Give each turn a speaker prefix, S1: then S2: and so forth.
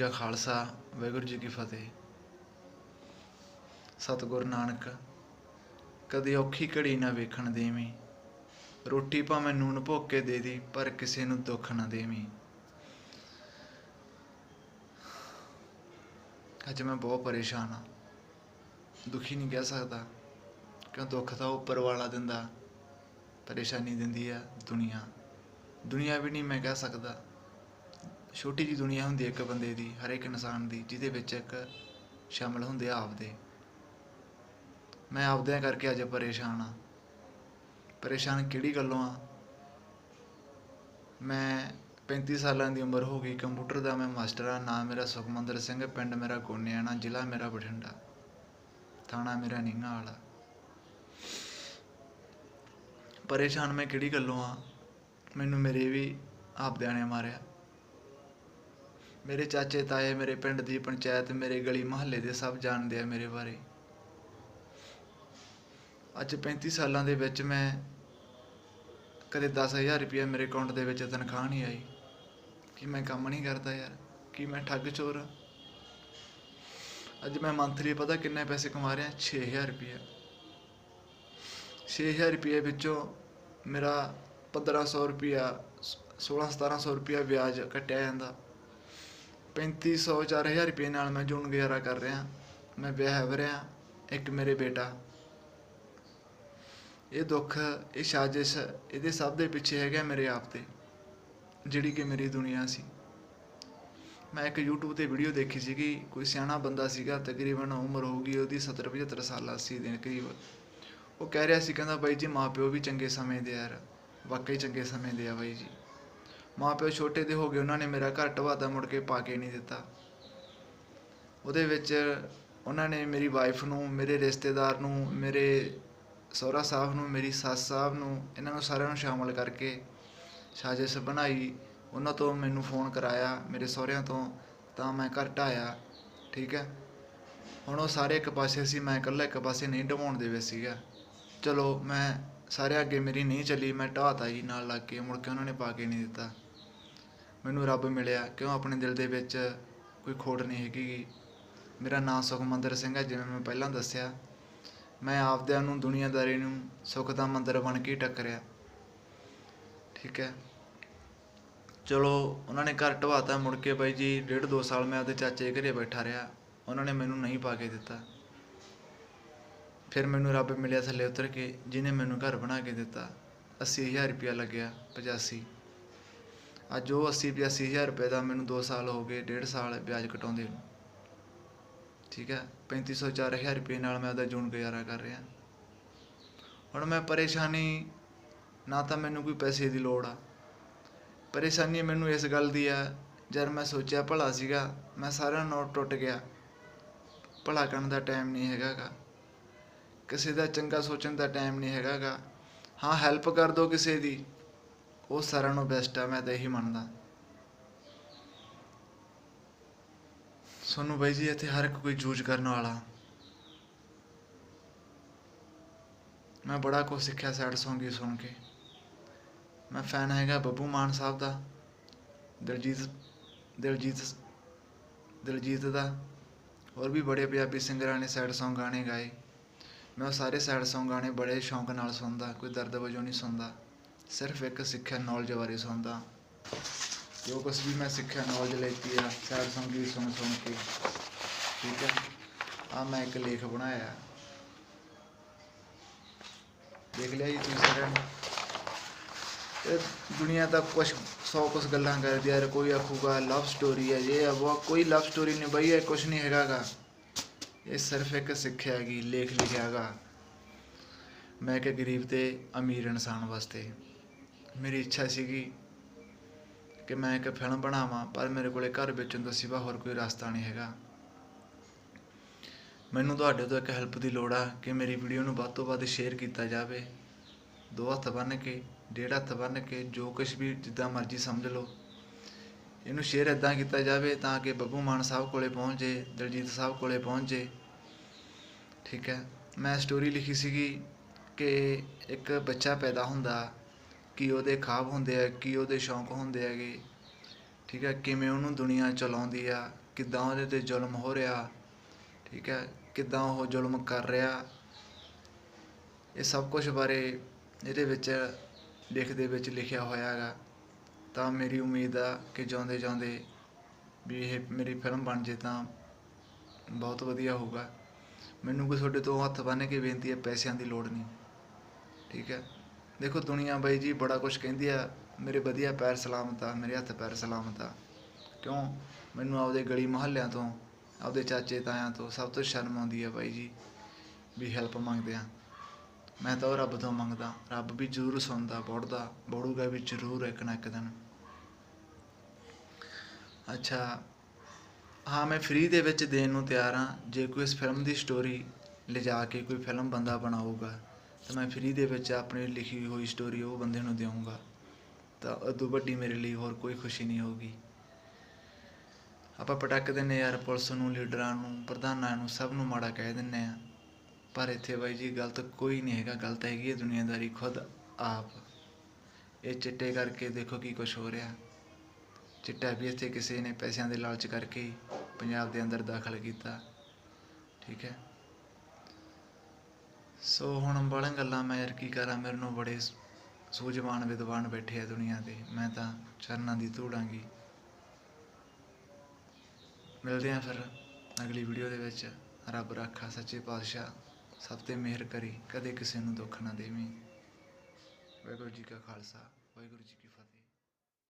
S1: ਕਾ ਖਾਲਸਾ, ਵਾਹਿਗੁਰੂ ਜੀ ਕੀ ਫਤਿਹ। ਸਤਿਗੁਰ ਨਾਨਕ, ਕਦੇ ਔਖੀ ਘੜੀ ਨਾ ਵੇਖਣ ਦੇਵੀਂ। ਰੋਟੀ ਭਾਵੇਂ ਨੂਨ ਭੋਗ ਕੇ ਦੇ ਦੀ, ਪਰ ਕਿਸੇ ਨੂੰ ਦੁੱਖ ਨਾ ਦੇਵੀਂ। ਅੱਜ ਮੈਂ ਬਹੁਤ ਪਰੇਸ਼ਾਨ ਆ ਦੁਖੀ ਨਹੀਂ ਕਹਿ ਸਕਦਾ। ਕਿਉਂ ਦੁੱਖ ਤਾਂ ਉੱਪਰ ਵਾਲਾ ਦਿੰਦਾ, ਪਰੇਸ਼ਾਨੀ ਦਿੰਦੀ ਆ ਦੁਨੀਆ। ਦੁਨੀਆ ਵੀ ਨਹੀਂ ਮੈਂ ਕਹਿ ਸਕਦਾ। ਛੋਟੀ ਜੀ ਦੁਨੀਆ ਹੁੰਦੀ ਹੈ ਇੱਕ ਬੰਦੇ ਦੀ, ਹਰ ਇੱਕ ਇਨਸਾਨ ਦੀ, ਜਿਹਦੇ ਵਿੱਚ ਇੱਕ ਸ਼ਾਮਲ ਹੁੰਦੇ ਆ ਆਪਦੇ। ਮੈਂ ਆਪਦਿਆਂ ਕਰਕੇ ਅੱਜ ਪਰੇਸ਼ਾਨ ਆ ਪਰੇਸ਼ਾਨ ਕਿਹੜੀ ਗੱਲੋਂ ਆ? ਮੈਂ 35 ਸਾਲਾਂ ਦੀ ਉਮਰ ਹੋ ਗਈ, ਕੰਪਿਊਟਰ ਦਾ ਮੈਂ ਮਾਸਟਰ ਆ ਨਾਮ ਮੇਰਾ ਸੁਖਮੰਦਰ ਸਿੰਘ, ਪਿੰਡ ਮੇਰਾ ਗੋਨਿਆਣਾ ਜ਼ਿਲ੍ਹਾ ਮੇਰਾ ਬਠਿੰਡਾ, ਥਾਣਾ ਮੇਰਾ ਨੀਂਗਾ ਵਾਲਾ ਪਰੇਸ਼ਾਨ ਮੈਂ ਕਿਹੜੀ ਗੱਲੋਂ ਆ? ਮੈਨੂੰ ਮੇਰੇ ਵੀ ਆਪਦਿਆਂ ਨੇ ਮਾਰਿਆ। ਮੇਰੇ ਚਾਚੇ, ਤਾਏ, ਮੇਰੇ ਪਿੰਡ ਦੀ ਪੰਚਾਇਤ, ਮੇਰੇ ਗਲੀ ਮੁਹੱਲੇ ਦੇ ਸਭ ਜਾਣਦੇ ਆ ਮੇਰੇ ਬਾਰੇ। ਅੱਜ 35 ਸਾਲਾਂ ਦੇ ਵਿੱਚ ਮੈਂ ਕਦੇ 10000 ਰੁਪਏ ਮੇਰੇ ਅਕਾਊਂਟ ਦੇ ਵਿੱਚ ਤਨਖਾਹ ਨਹੀਂ ਆਈ। ਕਿ ਮੈਂ ਕੰਮ ਨਹੀਂ ਕਰਦਾ ਯਾਰ, ਕਿ ਮੈਂ ਠੱਗ ਚੋਰ ਆ। ਅੱਜ ਮੈਂ ਮੰਥਲੀ ਪਤਾ ਕਿੰਨੇ ਪੈਸੇ ਕਮਾ ਰਿਹਾ? 6000 ਰੁਪਏ 6000 ਰੁਪਏ ਵਿੱਚੋਂ ਮੇਰਾ 1500 ਰੁਪਿਆ 16 1700 ਰੁਪਿਆ ਵਿਆਜ ਕੱਟਿਆ ਜਾਂਦਾ। 3500 4000 ਰੁਪਏ ਨਾਲ ਮੈਂ ਜੂਨ ਗੁਜ਼ਾਰਾ ਕਰ ਰਿਹਾ। ਮੈਂ ਵਿਆਹ ਰਿਹਾ, ਇੱਕ ਮੇਰੇ ਬੇਟਾ। ਇਹ ਦੁੱਖ, ਇਹ ਸਾਜ਼ਿਸ਼ ਇਹਦੇ ਸਭ ਦੇ ਪਿੱਛੇ ਹੈਗਾ ਮੇਰੇ ਆਪ ਤੇ, ਜਿਹੜੀ ਕਿ ਮੇਰੀ ਦੁਨੀਆ ਸੀ। ਮੈਂ ਇੱਕ YouTube ਤੇ ਵੀਡੀਓ ਦੇਖੀ ਸੀਗੀ, ਕੋਈ ਸਿਆਣਾ ਬੰਦਾ ਸੀਗਾ, ਤਕਰੀਬਨ ਉਮਰ ਹੋਊਗੀ ਉਹਦੀ 70 75 ਸਾਲਾਂ ਸੀ ਦੇ ਕਰੀਬ। ਉਹ ਕਹਿ ਰਿਹਾ ਸੀ, ਕਹਿੰਦਾ ਬਾਈ ਜੀ ਮਾਪਿਓ ਵੀ ਚੰਗੇ ਸਮੇਂ ਦੇ ਯਾਰ, ਵਾਕਈ ਚੰਗੇ ਸਮੇਂ ਦੇ ਆ ਬਾਈ ਜੀ। ਮਾਪਿਓ ਛੋਟੇ ਦੇ ਹੋ ਗਏ, ਉਹਨਾਂ ਨੇ ਮੇਰਾ ਘਰ ਢਵਾਤਾ, ਮੁੜ ਕੇ ਪਾ ਕੇ ਨਹੀਂ ਦਿੱਤਾ। ਉਹਦੇ ਵਿੱਚ ਉਹਨਾਂ ਨੇ ਮੇਰੀ ਵਾਈਫ ਨੂੰ, ਮੇਰੇ ਰਿਸ਼ਤੇਦਾਰ ਨੂੰ, ਮੇਰੇ ਸਹੁਰਾ ਸਾਹਿਬ ਨੂੰ, ਮੇਰੀ ਸੱਸ ਸਾਹਿਬ ਨੂੰ, ਇਹਨਾਂ ਨੂੰ ਸਾਰਿਆਂ ਨੂੰ ਸ਼ਾਮਲ ਕਰਕੇ ਸਾਜ਼ਿਸ਼ ਬਣਾਈ। ਉਹਨਾਂ ਤੋਂ ਮੈਨੂੰ ਫੋਨ ਕਰਾਇਆ, ਮੇਰੇ ਸਹੁਰਿਆਂ ਤੋਂ, ਤਾਂ ਮੈਂ ਘਰ ਢਾਇਆ, ਠੀਕ ਹੈ? ਹੁਣ ਉਹ ਸਾਰੇ ਇੱਕ ਪਾਸੇ ਸੀ, ਮੈਂ ਇਕੱਲਾ ਇੱਕ ਪਾਸੇ ਨਹੀਂ ਢਵਾਉਣ ਦੇਵੇ ਸੀਗਾ। ਚਲੋ, ਮੈਂ ਸਾਰੇ ਅੱਗੇ ਮੇਰੀ ਨਹੀਂ ਚੱਲੀ, ਮੈਂ ਢਾਤਾ ਜੀ ਨਾਲ ਲੱਗ ਕੇ, ਮੁੜ ਕੇ ਉਹਨਾਂ ਨੇ ਪਾ ਕੇ ਨਹੀਂ ਦਿੱਤਾ। ਮੈਨੂੰ ਰੱਬ ਮਿਲਿਆ, ਕਿਉਂ ਆਪਣੇ ਦਿਲ ਦੇ ਵਿੱਚ ਕੋਈ ਖੋਟ ਨਹੀਂ ਹੈਗੀ ਗੀ। ਮੇਰਾ ਨਾਮ ਸੁਖਮੰਦਰ ਸਿੰਘ ਹੈ, ਜਿਵੇਂ ਮੈਂ ਪਹਿਲਾਂ ਦੱਸਿਆ। ਮੈਂ ਆਪਦਿਆਂ ਨੂੰ, ਦੁਨੀਆਦਾਰੀ ਨੂੰ ਸੁੱਖ ਦਾ ਮੰਦਰ ਬਣ ਕੇ ਹੀ ਟੱਕਰਿਆ। ਠੀਕ ਹੈ। ਚਲੋ, ਉਹਨਾਂ ਨੇ ਘਰ ਢਵਾਤਾ, ਮੁੜ ਕੇ ਬਾਈ ਜੀ ਡੇਢ ਦੋ ਸਾਲ ਮੈਂ ਆਪਦੇ ਚਾਚੇ ਦੇ ਘਰੇ ਬੈਠਾ ਰਿਹਾ। ਉਹਨਾਂ ਨੇ ਮੈਨੂੰ ਨਹੀਂ ਪਾ ਕੇ ਦਿੱਤਾ। ਫਿਰ ਮੈਨੂੰ ਰੱਬ ਮਿਲਿਆ ਥੱਲੇ ਉਤਰ ਕੇ, ਜਿਹਨੇ ਮੈਨੂੰ ਘਰ ਬਣਾ ਕੇ ਦਿੱਤਾ। 80000 ਰੁਪਇਆ ਲੱਗਿਆ 85 ਅੱਜ ਉਹ 80 85000 ਰੁਪਏ ਦਾ ਮੈਨੂੰ 2 ਸਾਲ ਹੋ ਗਏ, ਡੇਢ ਸਾਲ ਵਿਆਜ ਕਟਾਉਂਦੇ ਨੂੰ। ਠੀਕ ਹੈ? 3500 4000 ਰੁਪਏ ਨਾਲ ਮੈਂ ਉਹਦਾ ਜੂਨ ਗੁਜ਼ਾਰਾ ਕਰ ਰਿਹਾ। ਹੁਣ ਮੈਂ ਪਰੇਸ਼ਾਨੀ, ਨਾ ਤਾਂ ਮੈਨੂੰ ਕੋਈ ਪੈਸੇ ਦੀ ਲੋੜ ਆ। ਪਰੇਸ਼ਾਨੀ ਮੈਨੂੰ ਇਸ ਗੱਲ ਦੀ ਆ, ਜਦ ਮੈਂ ਸੋਚਿਆ ਭਲਾ ਸੀਗਾ, ਮੈਂ ਸਾਰਿਆਂ ਨੂੰ ਟੁੱਟ ਗਿਆ। ਭਲਾ ਕਰਨ ਦਾ ਟਾਈਮ ਨਹੀਂ ਹੈਗਾਗਾ। ਕਿਸੇ ਦਾ ਚੰਗਾ ਸੋਚਣ ਦਾ ਟਾਈਮ ਨਹੀਂ ਹੈਗਾਗਾ। ਹਾਂ ਹੈਲਪ ਕਰ ਦੋ ਕਿਸੇ ਦੀ। ਉਹ ਸਾਰਿਆਂ ਨੂੰ ਬੈਸਟ ਆ, ਮੈਂ ਤਾਂ ਇਹੀ ਮੰਨਦਾ। ਸੋਨੂੰ ਬਾਈ ਜੀ, ਇੱਥੇ ਹਰ ਇੱਕ ਕੋਈ ਜੂਝ ਕਰਨ ਵਾਲਾ। ਮੈਂ ਬੜਾ ਕੁਝ ਸਿੱਖਿਆ ਸੈਡ Song ਹੀ ਸੁਣ ਕੇ। ਮੈਂ ਫੈਨ ਹੈਗਾ ਬੱਬੂ ਮਾਨ ਸਾਹਿਬ ਦਾ, ਦਿਲਜੀਤ ਦਿਲਜੀਤ ਦਿਲਜੀਤ ਦਾ। ਹੋਰ ਵੀ ਬੜੇ ਪੰਜਾਬੀ ਸਿੰਗਰਾਂ ਨੇ ਸੈਡ Song ਗਾਣੇ ਗਾਏ। ਮੈਂ ਉਹ ਸਾਰੇ ਸੈਡ Song ਗਾਣੇ ਬੜੇ ਸ਼ੌਂਕ ਨਾਲ ਸੁਣਦਾ, ਕੋਈ ਦਰਦ ਵਜੋਂ ਨਹੀਂ ਸੁਣਦਾ। ਸਿਰਫ ਇੱਕ ਸਿੱਖਿਆ ਨੌਲੇਜ ਬਾਰੇ ਸੁਣਦਾ। ਜੋ ਕੁਛ ਵੀ ਮੈਂ ਸਿੱਖਿਆ ਨੌਲੇਜ ਲੈਤੀ ਆ ਸੈਡ Song ਸੁਣ ਸੁਣ ਕੇ, ਠੀਕ ਹੈ। ਆ ਮੈਂ ਇੱਕ ਲੇਖ ਬਣਾਇਆ। ਦੇਖ ਲਿਆ ਜੀ ਤੁਸੀਂ ਸਾਰਿਆਂ ਨੇ। ਇਹ ਦੁਨੀਆ ਦਾ ਕੁਛ, ਸੌ ਕੁਛ ਗੱਲਾਂ ਕਰਦੀ ਯਾਰ ਕੋਈ ਆਖੂਗਾ ਲਵ ਸਟੋਰੀ ਹੈ ਇਹ ਆ ਉਹ ਕੋਈ ਲਵ ਸਟੋਰੀ ਨਹੀਂ ਬਈ, ਇਹ ਕੁਛ ਨਹੀਂ ਹੈਗਾਗਾ। ਇਹ ਸਿਰਫ ਇੱਕ ਸਿੱਖਿਆ ਹੈਗੀ, ਲੇਖ ਲਿਖਿਆਗਾ ਮੈਂ ਇੱਕ ਗਰੀਬ ਤੇ ਅਮੀਰ ਇਨਸਾਨ ਵਾਸਤੇ ਮੇਰੀ ਇੱਛਾ ਸੀਗੀ ਕਿ ਮੈਂ ਇੱਕ ਫਿਲਮ ਬਣਾਵਾਂ, ਪਰ ਮੇਰੇ ਕੋਲੇ ਘਰ ਵੇਚਣ ਤੋਂ ਸਿਵਾ ਹੋਰ ਕੋਈ ਰਸਤਾ ਨਹੀਂ ਹੈਗਾ। ਮੈਨੂੰ ਤੁਹਾਡੇ ਤੋਂ ਇੱਕ ਹੈਲਪ ਦੀ ਲੋੜ ਆ ਕਿ ਮੇਰੀ ਵੀਡੀਓ ਨੂੰ ਵੱਧ ਤੋਂ ਵੱਧ ਸ਼ੇਅਰ ਕੀਤਾ ਜਾਵੇ। ਦੋ ਹੱਥ ਬੰਨ੍ਹ ਕੇ, ਡੇਢ ਹੱਥ ਬੰਨ੍ਹ ਕੇ, ਜੋ ਕੁਝ ਵੀ ਜਿੱਦਾਂ ਮਰਜ਼ੀ ਸਮਝ ਲਓ। ਇਹਨੂੰ ਸ਼ੇਅਰ ਇਦਾਂ ਕੀਤਾ ਜਾਵੇ ਤਾਂ ਕਿ ਬੱਬੂ ਮਾਨ ਸਾਹਿਬ ਕੋਲੇ ਪਹੁੰਚ ਜੇ ਦਲਜੀਤ ਸਾਹਿਬ ਕੋਲੇ ਪਹੁੰਚ। ਜੇ ਠੀਕ ਹੈ। ਮੈਂ ਸਟੋਰੀ ਲਿਖੀ ਸੀਗੀ ਕਿ ਇੱਕ ਬੱਚਾ ਪੈਦਾ ਹੁੰਦਾ ਕੀ ਉਹਦੇ ਖਾਬ ਹੁੰਦੇ ਆ, ਕੀ ਉਹਦੇ ਸ਼ੌਂਕ ਹੁੰਦੇ ਹੈਗੇ, ਠੀਕ ਹੈ, ਕਿਵੇਂ ਉਹਨੂੰ ਦੁਨੀਆ ਚਲਾਉਂਦੀ ਆ, ਕਿੱਦਾਂ ਉਹਦੇ ਤੇ ਜ਼ੁਲਮ ਹੋ ਰਿਹਾ, ਠੀਕ ਹੈ, ਕਿੱਦਾਂ ਉਹ ਜ਼ੁਲਮ ਕਰ ਰਿਹਾ, ਇਹ ਸਭ ਕੁਝ ਬਾਰੇ ਇਹਦੇ ਵਿੱਚ ਲਿਖ ਦੇ ਵਿੱਚ ਲਿਖਿਆ ਹੋਇਆ ਹੈਗਾ। ਤਾਂ ਮੇਰੀ ਉਮੀਦ ਆ ਕਿ ਜਾਂਦੇ ਜਾਂਦੇ ਵੀ ਇਹ ਮੇਰੀ ਫਿਲਮ ਬਣ ਜੇ ਤਾਂ ਬਹੁਤ ਵਧੀਆ ਹੋਊਗਾ। ਮੈਨੂੰ ਕੋਈ ਤੁਹਾਡੇ ਤੋਂ ਹੱਥ ਬੰਨ੍ਹ ਕੇ ਬੇਨਤੀ ਹੈ, ਪੈਸਿਆਂ ਦੀ ਲੋੜ ਨਹੀਂ, ਠੀਕ ਹੈ। ਦੇਖੋ ਦੁਨੀਆ ਬਾਈ ਜੀ ਬੜਾ ਕੁਝ ਕਹਿੰਦੀ ਆ, ਮੇਰੇ ਵਧੀਆ ਪੈਰ ਸਲਾਮਤ ਆ, ਮੇਰੇ ਹੱਥ ਪੈਰ ਸਲਾਮਤ ਆ। ਕਿਉਂ? ਮੈਨੂੰ ਆਪਦੇ ਗਲੀ ਮੁਹੱਲਿਆਂ ਤੋਂ, ਆਪਦੇ ਚਾਚੇ ਤਾਇਆਂ ਤੋਂ ਸਭ ਤੋਂ ਸ਼ਰਮ ਆਉਂਦੀ ਆ ਬਾਈ ਜੀ ਵੀ ਹੈਲਪ ਮੰਗਦੇ ਆ। ਮੈਂ ਤਾਂ ਉਹ ਰੱਬ ਤੋਂ ਮੰਗਦਾ, ਰੱਬ ਵੀ ਜ਼ਰੂਰ ਸੁਣਦਾ, ਬੋੜਦਾ, ਬੋੜੂਗਾ ਵੀ ਜ਼ਰੂਰ ਇੱਕ ਨਾ ਇੱਕ ਦਿਨ। ਅੱਛਾ, ਹਾਂ, ਮੈਂ ਫ੍ਰੀ ਦੇ ਵਿੱਚ ਦੇਣ ਨੂੰ ਤਿਆਰ ਹਾਂ ਜੇ ਕੋਈ ਇਸ ਫਿਲਮ ਦੀ ਸਟੋਰੀ ਲਿਜਾ ਕੇ ਕੋਈ ਫਿਲਮ ਬੰਦਾ ਬਣਾਊਗਾ ਤਾਂ ਮੈਂ ਫ੍ਰੀ ਦੇ ਵਿੱਚ ਆਪਣੀ ਲਿਖੀ ਹੋਈ ਸਟੋਰੀ ਉਹ ਬੰਦੇ ਨੂੰ ਦੇਵਾਂਗਾ ਤਾਂ ਉਦੋਂ ਵੱਡੀ ਮੇਰੇ ਲਈ ਹੋਰ ਕੋਈ ਖੁਸ਼ੀ ਨਹੀਂ ਹੋਊਗੀ। ਆਪਾਂ ਪਟਕ ਦਿੰਨੇ ਯਾਰ, ਪੁਲਿਸ ਨੂੰ, ਲੀਡਰਾਂ ਨੂੰ, ਪ੍ਰਧਾਨਾਂ ਨੂੰ, ਸਭ ਨੂੰ ਮਾੜਾ ਕਹਿ ਦਿੰਨੇ ਆ ਪਰ ਇੱਥੇ ਬਾਈ ਜੀ ਗਲਤ ਕੋਈ ਨਹੀਂ ਹੈਗਾ ਗਲਤ ਹੈਗੀ ਹੈ ਦੁਨੀਆਦਾਰੀ ਖੁਦ ਆਪ। ਇਹ ਚਿੱਟੇ ਕਰਕੇ ਦੇਖੋ ਕੀ ਕੁਝ ਹੋ ਰਿਹਾ। ਚਿੱਟਾ ਵੀ ਇੱਥੇ ਕਿਸੇ ਨੇ ਪੈਸਿਆਂ ਦੇ ਲਾਲਚ ਕਰਕੇ ਹੀ ਪੰਜਾਬ ਦੇ ਅੰਦਰ ਦਾਖਲ ਕੀਤਾ। ਠੀਕ ਹੈ? ਸੋ ਹੁਣ ਬੜੀਆਂ ਗੱਲਾਂ ਮੈਂ ਯਾਰ ਕੀ ਕਰਾਂ, ਮੇਰੇ ਨੂੰ ਬੜੇ ਸੂਝਵਾਨ, ਵਿਦਵਾਨ ਬੈਠੇ ਆ ਦੁਨੀਆ ਤੇ ਮੈਂ ਤਾਂ ਚਰਨਾਂ ਦੀ ਧੂੜਾਂਗੀ ਮਿਲਦੇ ਆ ਫਿਰ ਅਗਲੀ ਵੀਡੀਓ ਦੇ ਵਿੱਚ। ਰੱਬ ਰਾਖਾ, ਸੱਚੇ ਪਾਤਸ਼ਾਹ, ਸਭ ਤੇ ਮਿਹਰ ਕਰੀ, ਕਦੇ ਕਿਸੇ ਨੂੰ ਦੁੱਖ ਨਾ ਦੇਵੀਂ। ਵਾਹਿਗੁਰੂ ਜੀ ਕਾ ਖਾਲਸਾ, ਵਾਹਿਗੁਰੂ ਜੀ ਕੀ ਫਤਿਹ।